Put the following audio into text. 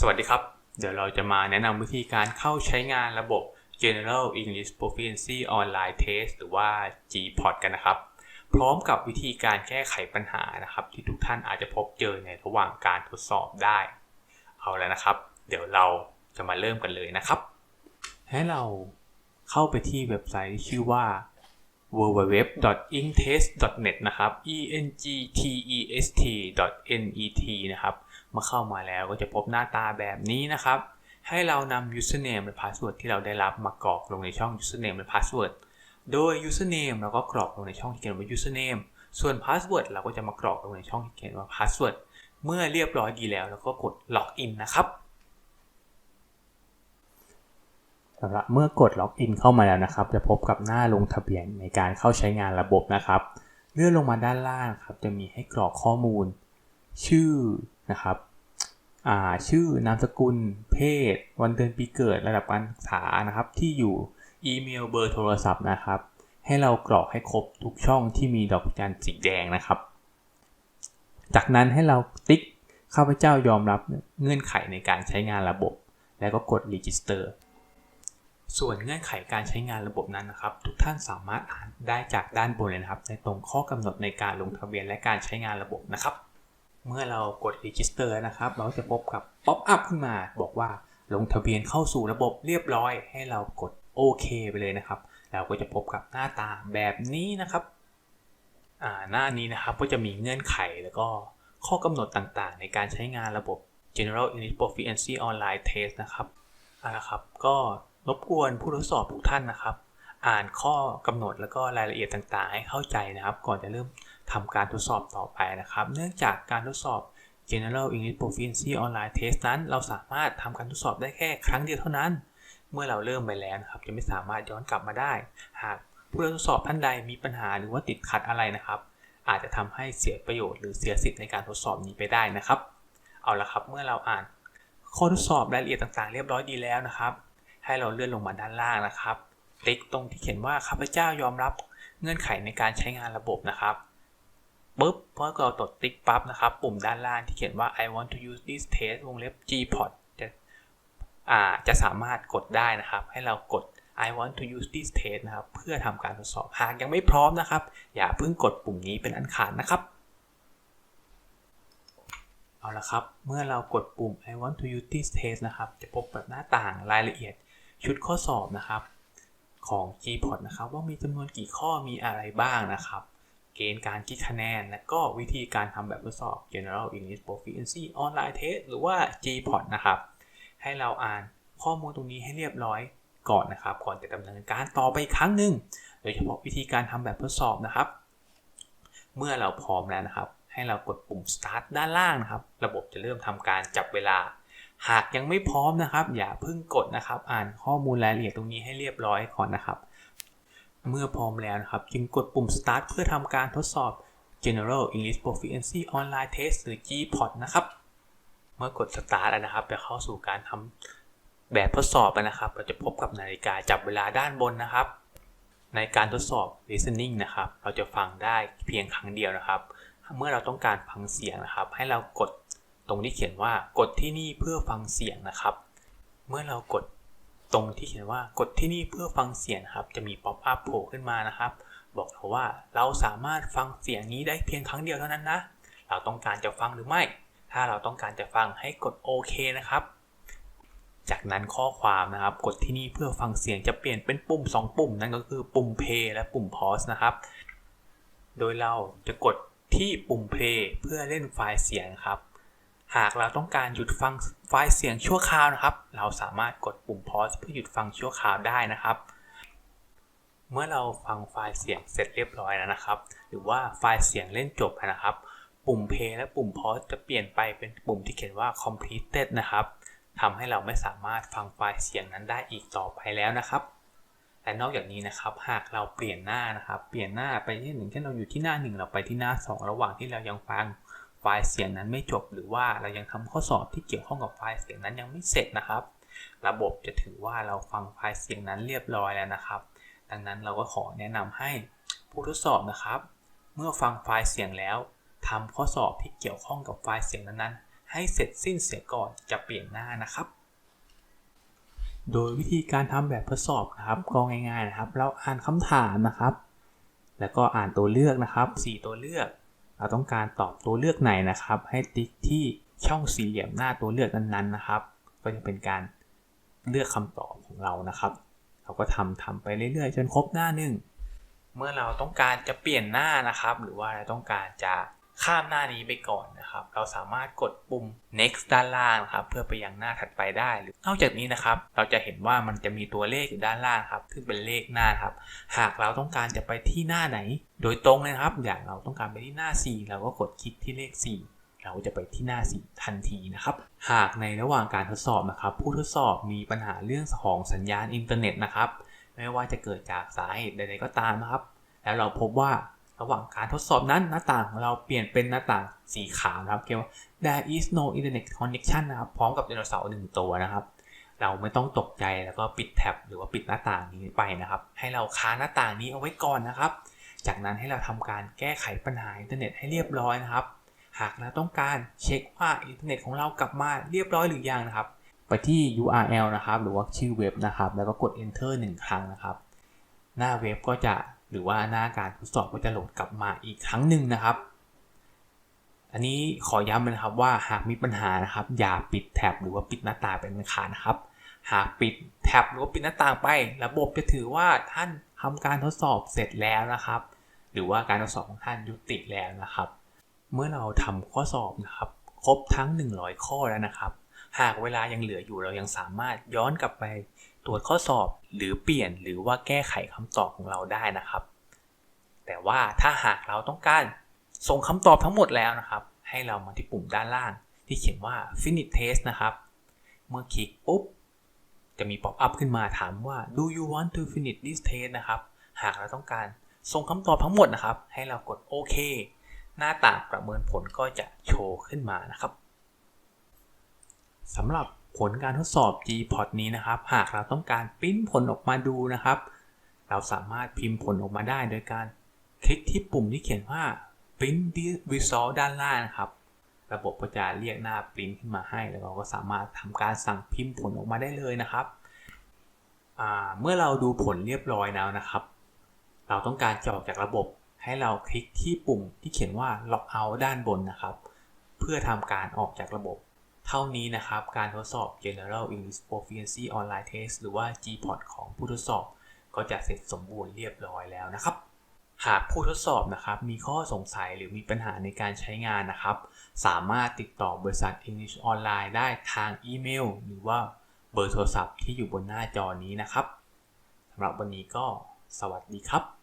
สวัสดีครับ เดี๋ยวเราจะมาแนะนำวิธีการเข้าใช้งานระบบ General English Proficiency Online Test หรือว่า GPOT กันนะครับ พร้อมกับวิธีการแก้ไขปัญหานะครับ ที่ทุกท่านอาจจะพบเจอในระหว่างการทดสอบได้ เอาแล้วนะครับ เดี๋ยวเราจะมาเริ่มกันเลยนะครับ ให้เราเข้าไปที่เว็บไซต์ที่ชื่อว่า www.intest.net นะครับ e n g t e s t .net นะครับ เมื่อเข้ามาแล้วก็จะพบหน้าตาแบบนี้นะครับ ให้เรานำ username และ password ที่เราได้รับมากรอกลงในช่อง username และ password โดย username เราก็กรอกลงในช่องที่เขียนว่า username ส่วน password เราก็จะมากรอกลงในช่องที่เขียนว่า password เมื่อเรียบร้อยดีแล้วเราก็กด login นะครับสำหรับเมื่อกดล็อกอินเข้ามาแล้วนะครับ จะพบกับหน้าลงทะเบียนในการเข้าใช้งานระบบนะครับ เลื่อนลงมาด้านล่างครับ จะมีให้กรอกข้อมูล ชื่อนะครับ ชื่อนามสกุล เพศ วันเดือนปีเกิดระดับการศึกษานะครับ ที่อยู่อีเมลเบอร์โทรศัพท์นะครับ ให้เรากรอกให้ครบทุกช่องที่มีดอกจันสีแดงนะครับ จากนั้นให้เราติ๊กข้าพเจ้ายอมรับเงื่อนไขในการใช้งานระบบ แล้วก็กด register ส่วนเงื่อนไขการใช้งานระบบนั้นนะครับ ทุกท่านสามารถอ่านได้จากด้านบนเลยนะครับ ในตรงข้อกำหนดในการลงทะเบียนและการใช้งานระบบนะครับ เมื่อเรากด register นะครับ เราจะพบกับ pop up ขึ้นมา บอกว่าลงทะเบียนเข้าสู่ระบบเรียบร้อย ให้เรากดโอเคไปเลยนะครับ เราก็จะพบกับหน้าตาแบบนี้นะครับอ่าหน้านี้นะครับก็จะมีเงื่อนไขแล้วก็ข้อกำหนดต่างๆ ในการใช้งานระบบ General English Proficiency Online Test นะครับเอาละครับ ก็รบกวนผู้ทดสอบทุกท่านนะครับ อ่านข้อกำหนดแล้วก็รายละเอียดต่างๆ ให้เข้าใจนะครับ ก่อนจะเริ่มทำการทดสอบต่อไปนะครับ เนื่องจากการทดสอบ General English Proficiency Online Test นั้น เราสามารถทำการทดสอบได้แค่ครั้งเดียวเท่านั้น เมื่อเราเริ่มไปแล้วนะครับ จะไม่สามารถย้อนกลับมาได้ หากผู้ทดสอบท่านใดมีปัญหาหรือว่าติดขัดอะไรนะครับ อาจจะทำให้เสียประโยชน์หรือเสียสิทธิ์ในการทดสอบนี้ไปได้นะครับ เอาละครับ เมื่อเราอ่านข้อทดสอบรายละเอียดต่างๆ เรียบร้อยดีแล้วนะครับ ให้เราเลื่อนลงมาด้านล่างนะครับ ติ๊กตรงที่เขียนว่าข้าพเจ้ายอมรับเงื่อนไขในการใช้งานระบบนะครับปุ๊บพอเราตดติ๊กปั๊บนะครับ ปุ่มด้านล่างที่เขียนว่า I want to use this test วงเล็บ gpot จะอ่าจะสามารถกดได้นะครับ ให้เรากด I want to use this test นะครับ เพื่อทำการทดสอบ หากยังไม่พร้อมนะครับ อย่าเพิ่งกดปุ่มนี้เป็นอันขาดนะครับ เอาละครับ เมื่อเรากดปุ่ม I want to use this test นะครับ จะพบแบบหน้าต่างรายละเอียดชุดข้อสอบนะครับ ของ GPOT นะครับ ว่ามีจำนวนกี่ข้อมีอะไรบ้างนะครับ เกณฑ์การคิดคะแนน และก็วิธีการทำแบบทดสอบ General English Proficiency Online Test หรือว่า GPOT นะครับ ให้เราอ่านข้อมูลตรงนี้ให้เรียบร้อยก่อนนะครับ ก่อนจะดำเนินการต่อไปครั้งหนึ่งโดยเฉพาะวิธีการทำแบบทดสอบนะครับ เมื่อเราพร้อมแล้วนะครับ ให้เรากดปุ่ม start ด้านล่างนะครับ ระบบจะเริ่มทำการจับเวลา หากยังไม่พร้อมนะครับ อย่าเพิ่งกดนะครับ อ่านข้อมูลรายละเอียดตรงนี้ให้เรียบร้อยก่อนนะครับ เมื่อพร้อมแล้วนะครับ จึงกดปุ่ม start เพื่อทำการทดสอบ General English Proficiency Online Test หรือ GPOT นะครับ เมื่อกด start นะครับจะเข้าสู่การทำแบบทดสอบนะครับ เราจะพบกับนาฬิกาจับเวลาด้านบนนะครับ ในการทดสอบ listening นะครับ เราจะฟังได้เพียงครั้งเดียวนะครับ เมื่อเราต้องการฟังเสียงนะครับ ให้เรากด ตรงที่เขียนว่ากดที่นี่เพื่อฟังเสียงนะครับ เมื่อเรากดตรงที่เขียนว่ากดที่นี่เพื่อฟังเสียงครับ จะมีป๊อปอัพโผล่ขึ้นมานะครับ บอกเราว่าเราสามารถฟังเสียงนี้ได้เพียงครั้งเดียวเท่านั้นนะ เราต้องการจะฟังหรือไม่ ถ้าเราต้องการจะฟังให้กดโอเคนะครับ จากนั้นข้อความนะครับ กดที่นี่เพื่อฟังเสียงจะเปลี่ยนเป็นปุ่ม 2 ปุ่มนั่นก็คือปุ่ม play และปุ่ม pause นะครับ โดยเราจะกดที่ปุ่ม play เพื่อเล่นไฟล์เสียงครับ หากเราต้องการหยุดฟังไฟล์เสียงชั่วคราวนะครับ เราสามารถกดปุ่ม pause เพื่อหยุดฟังชั่วคราวได้นะครับ เมื่อเราฟังไฟล์เสียงเสร็จเรียบร้อยแล้วนะครับ หรือว่าไฟล์เสียงเล่นจบนะครับ ปุ่ม play และปุ่ม pause จะเปลี่ยนไปเป็นปุ่มที่เขียนว่า completed นะครับทำให้เราไม่สามารถฟังไฟล์เสียงนั้นได้อีกต่อไปแล้วนะครับและนอกจากนี้นะครับ หากเราเปลี่ยนหน้านะครับ เปลี่ยนหน้าไปที่หนึ่งเช่นเราอยู่ที่หน้าหนึ่งเราไปที่หน้า 2 ระหว่างที่เรายังฟัง ไฟล์เสียงนั้นไม่จบ หรือว่าเรายังทำข้อสอบที่เกี่ยวข้องกับไฟล์เสียงนั้นยังไม่เสร็จนะครับ ระบบจะถือว่าเราฟังไฟล์เสียงนั้นเรียบร้อยแล้วนะครับ ดังนั้นเราก็ขอแนะนำให้ผู้ทดสอบนะครับ เมื่อฟังไฟล์เสียงแล้วทำข้อสอบที่เกี่ยวข้องกับไฟล์เสียงนั้นๆ ให้เสร็จสิ้นเสียก่อนจะเปลี่ยนหน้านะครับโดยวิธีการทำแบบทดสอบนะครับก็ง่ายๆนะครับ เราอ่านคำถามนะครับ แล้วก็อ่านตัวเลือกนะครับ 4 ตัวเลือก เราต้องการตอบตัวเลือกไหนนะครับ ให้ติ๊กที่ช่องสี่เหลี่ยมหน้าตัวเลือกนั้นๆนะครับ ก็จะเป็นการเลือกคำตอบของเรานะครับ เราก็ทำทำไปเรื่อยๆ จนครบหน้าหนึ่งเมื่อเราต้องการจะเปลี่ยนหน้านะครับ หรือว่าเราต้องการจะ ข้ามหน้านี้ไปก่อนนะครับ เราสามารถกดปุ่ม next ด้านล่างครับ เพื่อไปยังหน้าถัดไปได้หรือนอกจากนี้นะครับ เราจะเห็นว่ามันจะมีตัวเลขอยู่ด้านล่างครับ ซึ่งเป็นเลขหน้าครับ หากเราต้องการจะไปที่หน้าไหน โดยตรงเลยครับ อย่างเราต้องการไปที่หน้า 4 เราก็กดคลิกที่เลข 4เราจะไปที่หน้า4ทันทีนะครับ หากในระหว่างการทดสอบนะครับ ผู้ทดสอบมีปัญหาเรื่องของสัญญาณอินเทอร์เน็ตนะครับ ไม่ว่าจะเกิดจากสาเหตุใดๆก็ตามนะครับ แล้วเราพบว่า ระหว่างการทดสอบนั้นหน้าต่างเราเปลี่ยนเป็นหน้าต่างสีขาวนะครับเกี่ยวว่า there is no internet connection นะครับ พร้อมกับไดโนเสาร์หนึ่งตัวนะครับ เราไม่ต้องตกใจแล้วก็ปิดแท็บหรือว่าปิดหน้าต่างนี้ไปนะครับ ให้เราค้างหน้าต่างนี้เอาไว้ก่อนนะครับ จากนั้นให้เราทำการแก้ไขปัญหาอินเทอร์เน็ตให้เรียบร้อยนะครับ หากเราต้องการเช็คว่าอินเทอร์เน็ตของเรากลับมาเรียบร้อยหรือยังนะครับ ไปที่ URL นะครับ หรือว่าชื่อเว็บนะครับ แล้วก็กด enter 1 ครั้งนะครับ หน้าเว็บก็จะ หรือว่าหน้าการทดสอบก็จะโหลดกลับมาอีกครั้งหนึ่งนะครับ อันนี้ขอย้ำนะครับว่าหากมีปัญหานะครับ อย่าปิดแท็บหรือว่าปิดหน้าต่างเป็นขาดนะครับ หากปิดแท็บหรือว่าปิดหน้าต่างไป ระบบจะถือว่าท่านทำการทดสอบเสร็จแล้วนะครับ หรือว่าการทดสอบของท่านยุติแล้วนะครับ เมื่อเราทำข้อสอบนะครับ ครบทั้ง 100 ข้อแล้วนะครับ หากเวลายังเหลืออยู่เรายังสามารถย้อนกลับไป ตรวจข้อสอบหรือเปลี่ยนหรือว่าแก้ไขคำตอบของเราได้นะครับ แต่ว่าถ้าหากเราต้องการส่งคำตอบทั้งหมดแล้วนะครับ ให้เรามาที่ปุ่มด้านล่าง ที่เขียนว่า finish test นะครับ เมื่อคลิกปุ๊บ จะมีป๊อปอัพขึ้นมาถามว่า do you want to finish this test นะครับ หากเราต้องการส่งคำตอบทั้งหมดนะครับ ให้เรากดโอเคหน้าต่างประเมินผลก็จะโชว์ขึ้นมานะครับสำหรับ ผลการทดสอบ GPOT นี้นะครับ หากเราต้องการปริ้นผลออกมาดูนะครับ เราสามารถพิมพ์ผลออกมาได้โดยการคลิกที่ปุ่มที่เขียนว่า print result ด้านล่างนะครับ ระบบก็จะเรียกหน้าปริ้นขึ้นมาให้ แล้วเราก็สามารถทำการสั่งพิมพ์ผลออกมาได้เลยนะครับเมื่อเราดูผลเรียบร้อยแล้วนะครับ เราต้องการจะออกจากระบบให้เราคลิกที่ปุ่มที่เขียนว่า log out ด้านบนนะครับ เพื่อทำการออกจากระบบ เท่านี้นะครับ การทดสอบ General English Proficiency Online Test หรือว่า GPOT ของผู้ทดสอบ ก็จะเสร็จสมบูรณ์เรียบร้อยแล้วนะครับ หากผู้ทดสอบนะครับ มีข้อสงสัยหรือมีปัญหาในการใช้งานนะครับ สามารถติดต่อบริษัท English Online ได้ทางอีเมล หรือว่าเบอร์โทรศัพท์ที่อยู่บนหน้าจอนี้นะครับสำหรับวันนี้ก็สวัสดีครับ